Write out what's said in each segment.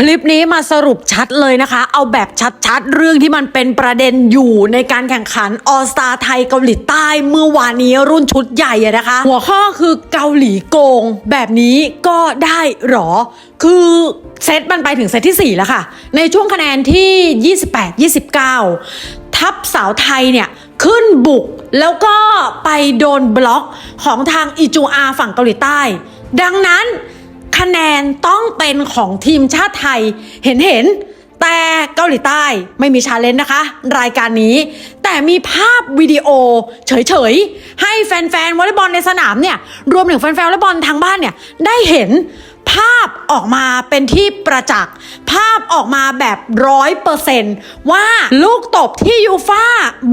คลิปนี้มาสรุปชัดเลยนะคะ เอาแบบชัดๆ เรื่องที่มันเป็นประเด็นอยู่ในการแข่งขันออสตาไทยเกาหลีใต้เมื่อวานนี้รุ่นชุดใหญ่นะคะ หัวข้อคือเกาหลีโกง แบบนี้ก็ได้หรอ คือเซตมันไปถึงเซตที่ 4 แล้วค่ะ ในช่วงคะแนนที่ 28-29 ทัพสาวไทยเนี่ยขึ้นบุกแล้วก็ไปโดนบล็อกของทางอิจูอาฝั่งเกาหลีใต้ ดังนั้น คะแนนต้องเป็นของทีมชาติไทยเห็นเห็น แต่เกาหลีใต้ไม่มีชาเลนจ์นะคะ รายการนี้ แต่มีภาพวิดีโอเฉยๆ ให้แฟนๆวอลเลย์บอลในสนามเนี่ย รวมถึงแฟนๆวอลเลย์บอลทางบ้านเนี่ย ได้เห็นภาพออกมาเป็นที่ประจักษ์ ภาพออกมาแบบร้อยเปอร์เซนต์ว่าลูกตบที่ยูฟ่า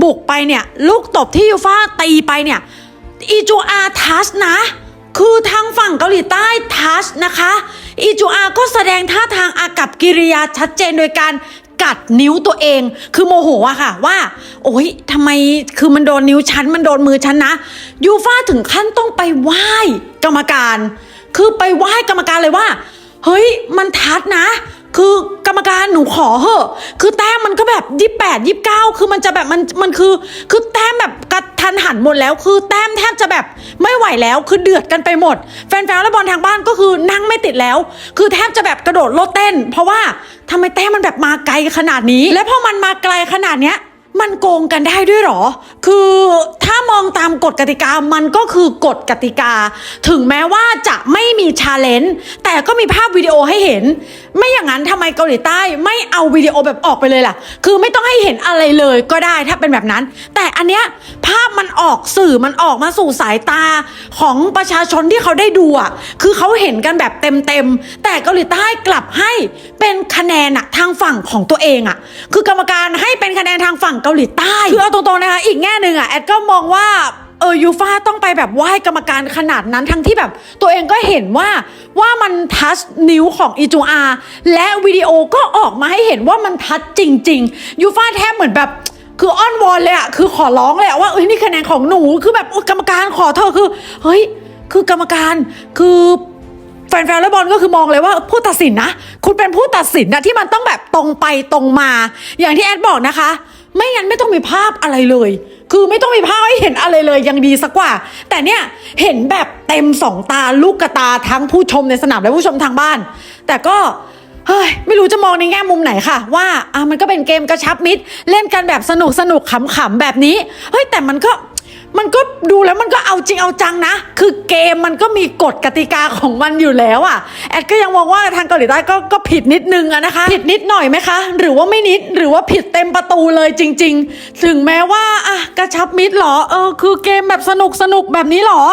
บุกไปเนี่ย ลูกตบที่ยูฟ่าตีไปเนี่ยอีจูอาทัชนะ คือทางฝั่งเกาหลีใต้ทัชนะคะ อีจูอาก็แสดงท่าทางอากับกิริยาชัดเจนโดยการกัดนิ้วตัวเอง คือโมโหอะค่ะว่า โอ๊ยทำไมคือมันโดนนิ้วฉัน มันโดนมือฉันนะ ยูฟ่าถึงขั้นต้องไปไหว้กรรมการ คือไปไหว้กรรมการเลยว่า เฮ้ย มันทัดนะ คือกรรมการหนูขอเหอะ คือแต้มมันก็แบบยี่แปดยี่เก้าคือมันจะแบบมันมันคือ คือแต้มแบบ ระทันหันหมดแล้วคือแต้มแทบจะแบบไม่ไหวแล้วคือเดือดกันไปหมด แฟนๆและบอลทางบ้านก็คือนั่งไม่ติดแล้ว คือแทบจะแบบกระโดดโลดเต้น เพราะว่าทำไมแต้มมันแบบมาไกลขนาดนี้ และพอมันมาไกลขนาดเนี้ยมันโกงกันได้ด้วยหรอ คือถ้า มองตามกฎกติกามันก็คือกฎกติกา ถึงแม้ว่าจะไม่มีชาเลนจ์แต่ก็มีภาพวิดีโอให้เห็น ไม่อย่างนั้นทำไมเกาหลีใต้ไม่เอาวิดีโอแบบออกไปเลยล่ะ คือไม่ต้องให้เห็นอะไรเลยก็ได้ถ้าเป็นแบบนั้น แต่อันเนี้ยภาพมันออกสื่อมันออกมาสู่สายตาของประชาชนที่เขาได้ดูอะคือเขาเห็นกันแบบเต็มๆแต่เกาหลีใต้กลับให้เป็นคะแนนอะทางฝั่งของตัวเองอะคือกรรมการให้เป็นคะแนนทางฝั่งเกาหลีใต้คือเอาตรงๆนะคะอีกแง่หนึ่งอะแอดก็มองว่า่าเออยูฟาต้องไปแบบไหว้กรรมการขนาดนั้นทั้งที่แบบ ตัวเองก็เห็นว่าว่ามันทัชนิ้วของอีจูอาและวิดีโอก็ออกมาให้เห็นว่ามันทัชจริง ๆ ยูฟาแทบเหมือนแบบคืออ้อนวอนเลยอะคือขอร้องเลยอะว่าเอ้ยนี่คะแนนของหนูคือแบบกรรมการขอเธอคือเฮ้ยคือกรรมการคือแฟนๆและบอลก็คือมองเลยว่าผู้ตัดสินนะ คุณเป็นผู้ตัดสินนะที่มันต้องแบบตรงไปตรงมา อย่างที่แอดบอกนะคะ ไม่งั้นไม่ต้องมีภาพอะไรเลย คือไม่ต้องมีภาพให้เห็นอะไรเลยยังดีสักกว่า แต่เนี่ยเห็นแบบเต็มสองตาลูกกระตาทั้งผู้ชมในสนามและผู้ชมทางบ้าน แต่ก็เฮ้ยไม่รู้จะมองในแง่มุมไหนค่ะ ว่าอะมันก็เป็นเกมกระชับมิตร เล่นกันแบบสนุกสนุกขำๆแบบนี้เฮ้ยแต่มันก็ มันก็ดูแล้วมันก็เอาจริงเอาจังนะ คือเกมมันก็มีกฎกติกาของมันอยู่แล้วอะแอดก็ยังมองว่าทางเกาหลีใต้ก็ก็ผิดนิดนึงอะนะคะ ผิดนิดหน่อยไหมคะ หรือว่าไม่นิด หรือว่าผิดเต็มประตูเลยจริง ๆ ถึงแม้ว่าอะกระชับมิตรเหรอ เออ คือเกมแบบสนุกสนุกแบบนี้เหรอ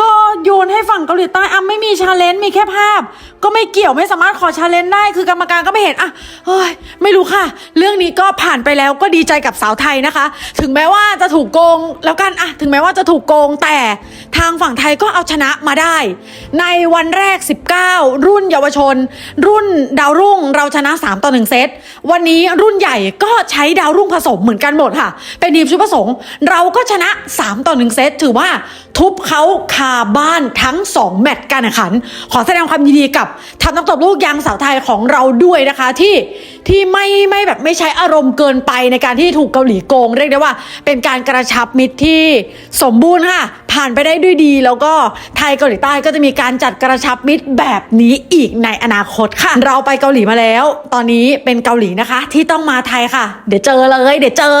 ก็โยนให้ฝั่งเกาหลีใต้อะไม่มีชาเลนจ์มีแค่ภาพ ก็ไม่เกี่ยวไม่สามารถขอชาเลนจ์ได้ คือกรรมการก็ไม่เห็นอะเฮ้ยไม่รู้ค่ะ เรื่องนี้ก็ผ่านไปแล้วก็ดีใจกับสาวไทยนะคะ ถึงแม้ว่าจะถูกโกงแล้วกันอะถึงแม้ว่าจะถูกโกงแต่ทางฝั่งไทยก็เอาชนะมาได้ ในวันแรก 19 รุ่นเยาวชน รุ่นดาวรุ่งเราชนะ 3 ต่อ 1 เซตวันนี้รุ่นใหญ่ก็ใช้ดาวรุ่งผสมเหมือนกันหมดค่ะ เป็นทีมชุดผสมเราก็ชนะ 3 ต่อ 1 เซตถือว่าทุบเขาคาบ้านทั้ง 2 แมตช์การแข่งขัน ขอแสดงความยินดีกับทัพนักตบลูกยางสาวไทยของเราด้วยนะคะที่ที่ไม่ไม่แบบไม่ใช้อารมณ์เกินไปในการที่ถูกเกาหลีโกง เรียกได้ว่า เป็นการกระชับมิตรที่สมบูรณ์ค่ะ ผ่านไปได้ด้วยดี แล้วก็ไทยเกาหลีใต้ก็จะมีการจัดกระชับมิตรแบบนี้อีกในอนาคตค่ะ เราไปเกาหลีมาแล้ว ตอนนี้เป็นเกาหลีนะคะ ที่ต้องมาไทยค่ะ เดี๋ยวเจอเลย เดี๋ยวเจอ